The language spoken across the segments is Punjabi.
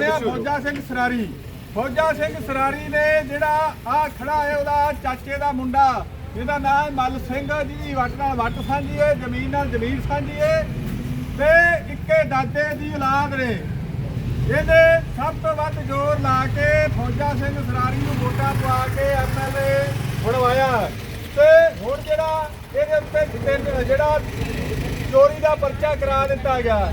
ਬਣਿਆ ਫੌਜਾ ਸਿੰਘ ਸਰਾਰੀ। ਫੌਜਾ ਸਿੰਘ ਸਰਾਰੀ ਨੇ ਜਿਹੜਾ ਆ ਖੜਾ ਹੈ ਉਹਦਾ ਚਾਚੇ ਦਾ ਮੁੰਡਾ ਜਿਹਦਾ ਨਾਮ ਮੱਲ ਸਿੰਘ ਜੀ ਵੱਟ ਨਾਲ ਵੱਟ ਸਾਂਝੀ ਹੈ ਜ਼ਮੀਨ ਨਾਲ ਜ਼ਮੀਨ ਸਾਂਝੀ ਹੈ ਤੇ ਇੱਕੇ ਦਾਦੇ ਦੀ ਔਲਾਦ ਨੇ। ਇਹਨੇ ਸਭ ਤੋਂ ਵੱਧ ਜ਼ੋਰ ਲਾ ਕੇ ਫੌਜਾ ਸਿੰਘ ਸਰਾਰੀ ਨੂੰ ਵੋਟਾਂ ਪਵਾ ਕੇ ਐਮਐਲਏ ਬਣਵਾਇਆ। ਤੇ ਹੁਣ ਜਿਹੜਾ ਇਹਦੇ ਉੱਤੇ ਜਿਹੜਾ ਚੋਰੀ ਦਾ ਪਰਚਾ ਕਰਾ ਦਿੱਤਾ ਗਿਆ।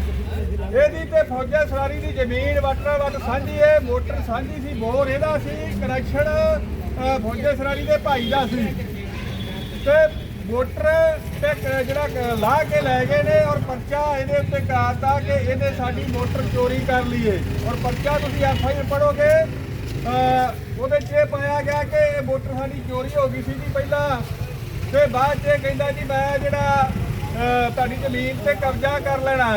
ਇਹਦੀ ਤੇ ਫੌਜਾ ਸਰਾਰੀ ਦੀ ਜ਼ਮੀਨ ਵਟਰਾ ਵੱਟ ਸਾਂਝੀ ਹੈ, ਮੋਟਰ ਸਾਂਝੀ ਸੀ, ਬੋਰ ਇਹਦਾ ਸੀ ਕਨੈਕਸ਼ਨ ਫੌਜਾ ਸਰਾਰੀ ਦੇ ਭਾਈ ਦਾ ਸੀ। ਤੇ ਮੋਟਰ ਤੇ ਜਿਹੜਾ ਕ- ਲਾਹ ਕੇ ਲੈ ਗਏ ਨੇ ਔਰ ਪਰਚਾ ਇਹਦੇ ਉੱਤੇ ਕਰਾਤਾ ਕਿ ਇਹਨੇ ਸਾਡੀ ਮੋਟਰ ਚੋਰੀ ਕਰ ਲਈ ਏ ਔਰ ਪਰਚਾ ਤੁਸੀਂ ਐਫ ਆਈ ਆਰ ਪੜੋਗੇ ਉਹਦੇ 'ਚ ਇਹ ਪਾਇਆ ਗਿਆ ਕਿ ਇਹ ਮੋਟਰ ਸਾਡੀ ਚੋਰੀ ਹੋ ਗਈ ਸੀ ਜੀ ਪਹਿਲਾਂ। ਤੇ ਬਾਅਦ 'ਚ ਇਹ ਕਹਿੰਦਾ ਜੀ, ਮੈਂ ਜਿਹੜਾ ਤੁਹਾਡੀ ਜ਼ਮੀਨ ਤੇ ਕਬਜ਼ਾ ਕਰ ਲੈਣਾ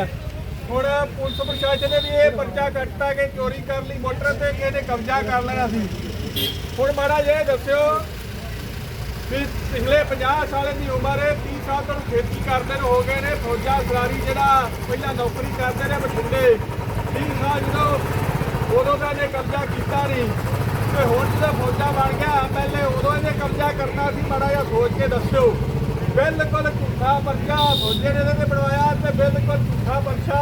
ਹੁਣ ਪੁਲਿਸ ਪ੍ਰਸ਼ਾਸਨ ਨੇ ਵੀ ਇਹ ਪਰਚਾ ਕੱਟਤਾ ਕਿ ਚੋਰੀ ਕਰ ਲਈ ਮੋਟਰ ਤੇ ਕਿ ਇਹਨੇ ਕਬਜ਼ਾ ਕਰ ਲੈਣਾ ਸੀ। ਹੁਣ ਮਾੜਾ ਜਿਹਾ ਦੱਸਿਓ ਵੀ ਪਿਛਲੇ 50 ਸਾਲ ਦੀ ਉਮਰ ਹੈ 30 ਸਾਲ ਤੋਂ ਖੇਤੀ ਕਰਦੇ ਨੂੰ, ਹੋ ਗਏ ਨੇ, ਫੌਜਾ ਸਰਾਰੀ ਜਿਹੜਾ ਪਹਿਲਾਂ ਨੌਕਰੀ ਕਰਦੇ ਨੇ ਬਠਿੰਡੇ 30 ਸਾਲ ਜਦੋਂ ਉਦੋਂ ਦਾ ਇਹਨੇ ਕਬਜ਼ਾ ਕੀਤਾ ਨਹੀਂ। ਤੇ ਹੁਣ ਜਦੋਂ ਫੌਜਾ ਬਣ ਗਿਆ ਪਹਿਲੇ ਉਦੋਂ ਇਹਨੇ ਕਬਜ਼ਾ ਕਰਨਾ ਸੀ, ਮਾੜਾ ਜਿਹਾ ਸੋਚ ਕੇ ਦੱਸਿਓ। ਬਿਲਕੁਲ ਝੂਠਾ ਪਰਚਾ ਫੌਜੇ ਨੇ ਇਹਦੇ ਤੇ ਬਣਵਾਇਆ ਤੇ ਬਿਲਕੁਲ ਝੂਠਾ ਪਰਚਾ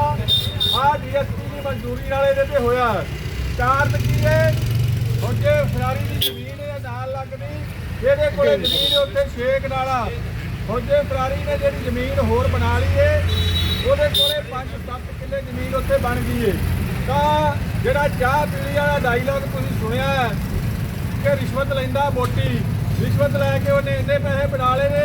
ਆ ਡੀਐਸਪੀ ਦੀ ਮਨਜ਼ੂਰੀ ਨਾਲ ਇਹਦੇ ਤੇ ਹੋਇਆ। ਕਾਰਨ ਕੀ ਹੈ? ਫੌਜੇ ਸਰਾਰੀ ਦੀ ਜ਼ਮੀਨ ਇਹ ਨਾਲ ਲੱਗਦੀ ਇਹਦੇ ਕੋਲੇ ਜ਼ਮੀਨ ਹੈ ਉੱਥੇ ਛੇਕ ਨਾਲਾ। ਫੌਜੇ ਫਰਾਰੀ ਨੇ ਜਿਹੜੀ ਜ਼ਮੀਨ ਹੋਰ ਬਣਾ ਲਈ ਏ ਉਹਦੇ ਕੋਲੇ 5-7 ਕਿੱਲੇ ਜ਼ਮੀਨ ਉੱਥੇ ਬਣ ਗਈ ਏ ਤਾਂ ਜਿਹੜਾ ਚਾਹ ਪੀਲੀ ਵਾਲਾ ਡਾਇਲੌਗ ਤੁਸੀਂ ਸੁਣਿਆ ਹੈ ਕਿ ਰਿਸ਼ਵਤ ਲੈਂਦਾ ਮੋਟੀ ਰਿਸ਼ਵਤ ਲੈ ਕੇ ਉਹਨੇ ਇੰਨੇ ਪੈਸੇ ਬਣਾ ਲਏ ਨੇ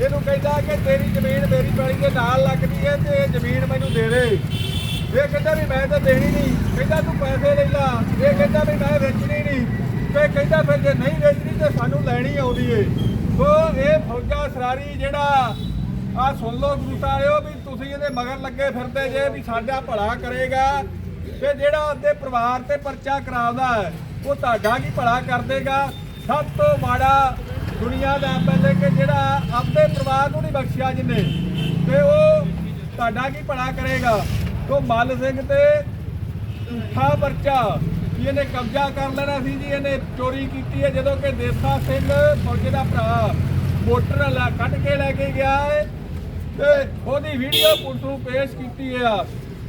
ਇਹਨੂੰ ਕਹਿੰਦਾ ਕਿ ਤੇਰੀ ਜ਼ਮੀਨ ਮੇਰੀ ਪੈਲੀ ਦੇ ਨਾਲ ਲੱਗਦੀ ਹੈ ਤੇ ਇਹ ਜ਼ਮੀਨ ਮੈਨੂੰ ਦੇ ਦੇ। ਇਹ ਕਹਿੰਦਾ ਵੀ ਮੈਂ ਤਾਂ ਦੇਣੀ ਨਹੀਂ। ਕਹਿੰਦਾ ਤੂੰ ਪੈਸੇ ਲੈ ਲਾ। ਇਹ ਕਹਿੰਦਾ ਵੀ ਮੈਂ ਵੇਚਣੀ ਨਹੀਂ। ਤੇ ਕਹਿੰਦਾ ਫਿਰ ਜੇ ਨਹੀਂ ਵੇਚਣੀ ਤੇ ਸਾਨੂੰ ਲੈਣੀ ਆਉਂਦੀ ਏ। ਸੋ ਇਹ ਫੌਜਾ ਸਰਾਰੀ ਜਿਹੜਾ ਆ ਸੁਣ ਲਓ ਗੁਰੂ ਸਾਹਿਓ ਵੀ ਤੁਸੀਂ ਇਹਦੇ ਮਗਰ ਲੱਗੇ ਫਿਰਦੇ ਜੇ ਵੀ ਸਾਡਾ ਭਲਾ ਕਰੇਗਾ। ਤੇ ਜਿਹੜਾ ਉਹਦੇ ਪਰਿਵਾਰ ਤੇ ਪਰਚਾ ਕਰਾਉਂਦਾ ਹੈ, ਉਹ ਤੁਹਾਡਾ ਕੀ ਭਲਾ ਕਰ ਦੇਗਾ? ਸਭ ਤੋਂ ਮਾੜਾ ਦੁਨੀਆ ਦਾ ਐਮਐਲਏ ਕਿ ਜਿਹੜਾ ਆਪਦੇ ਪਰਿਵਾਰ ਨੂੰ ਨਹੀਂ ਬਖਸ਼ਿਆ ਜਿੰਨੇ ਤੇ ਉਹ ਤੁਹਾਡਾ ਕੀ ਭਲਾ ਕਰੇਗਾ? ਤੋਂ ਮੱਲ ਸਿੰਘ ਤੇ ਝੂਠਾ ਪਰਚਾ, ਵੀ ਇਹਨੇ ਕਬਜ਼ਾ ਕਰ ਲੈਣਾ ਸੀ ਜੀ, ਇਹਨੇ ਚੋਰੀ ਕੀਤੀ ਹੈ, ਜਦੋਂ ਕਿ ਦੇਸਾ ਸਿੰਘ ਫੌਜੀ ਦਾ ਭਰਾ ਮੋਟਰ ਲਾ ਕੱਢ ਕੇ ਲੈ ਕੇ ਗਿਆ ਹੈ, ਤੇ ਉਹਦੀ ਵੀਡੀਓ ਪੁਲਿਸ ਨੂੰ ਪੇਸ਼ ਕੀਤੀ ਆ,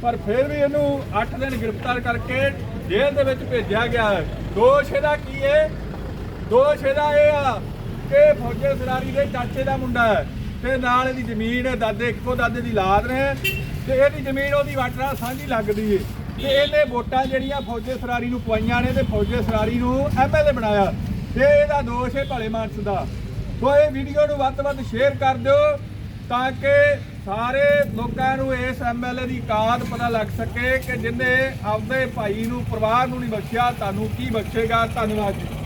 ਪਰ ਫਿਰ ਵੀ ਇਹਨੂੰ 8 ਦਿਨ ਗ੍ਰਿਫਤਾਰ ਕਰਕੇ ਜੇਲ੍ਹ ਦੇ ਵਿੱਚ ਭੇਜਿਆ ਗਿਆ ਹੈ। ਦੋਸ਼ ਇਹਦਾ ਕੀ ਹੈ? ਦੋਸ਼ ਇਹਦਾ ਇਹ ਆ ਕਿ ਫੌਜੇ ਸਰਾਰੀ ਦੇ ਚਾਚੇ ਦਾ ਮੁੰਡਾ ਹੈ। ਤੇ ਨਾਲ ਇਹਦੀ ਜ਼ਮੀਨ ਦਾਦੇ, ਇੱਕੋ ਦਾਦੇ ਦੀ ਲਾਦ ਨੇ। ਤੇ ਇਹਦੀ ਜ਼ਮੀਨ ਉਹਦੀ ਵਾਟਰਾ ਸਾਂਝੀ ਲੱਗਦੀ ਏ। ਤੇ ਇਹਨੇ ਵੋਟਾਂ ਜਿਹੜੀਆਂ ਫੌਜੇ ਸਰਾਰੀ ਨੂੰ ਪਵਾਈਆਂ ਨੇ ਤੇ ਫੌਜੇ ਸਰਾਰੀ ਨੂੰ ਐਮਐਲਏ ਬਣਾਇਆ। ਤੇ ਇਹਦਾ ਦੋਸ਼ ਹੈ ਭਲੇ ਮਾਨਸ ਦਾ। ਸੋ ਇਹ ਵੀਡੀਓ ਨੂੰ ਵੱਧ ਤੋਂ ਵੱਧ ਸ਼ੇਅਰ ਕਰ ਦਿਓ ਤਾਂ ਕਿ ਸਾਰੇ ਲੋਕਾਂ ਨੂੰ ਇਸ ਐਮਐਲਏ ਦੀ ਕਾਦ ਪਤਾ ਲੱਗ ਸਕੇ ਕਿ ਜਿੰਨੇ ਆਪਦੇ ਭਾਈ ਨੂੰ, ਪਰਿਵਾਰ ਨੂੰ ਨਹੀਂ ਬਖਸ਼ਿਆ, ਤੁਹਾਨੂੰ ਕੀ ਬਖਸ਼ੇਗਾ, ਧੰਨਵਾਦ ਜੀ।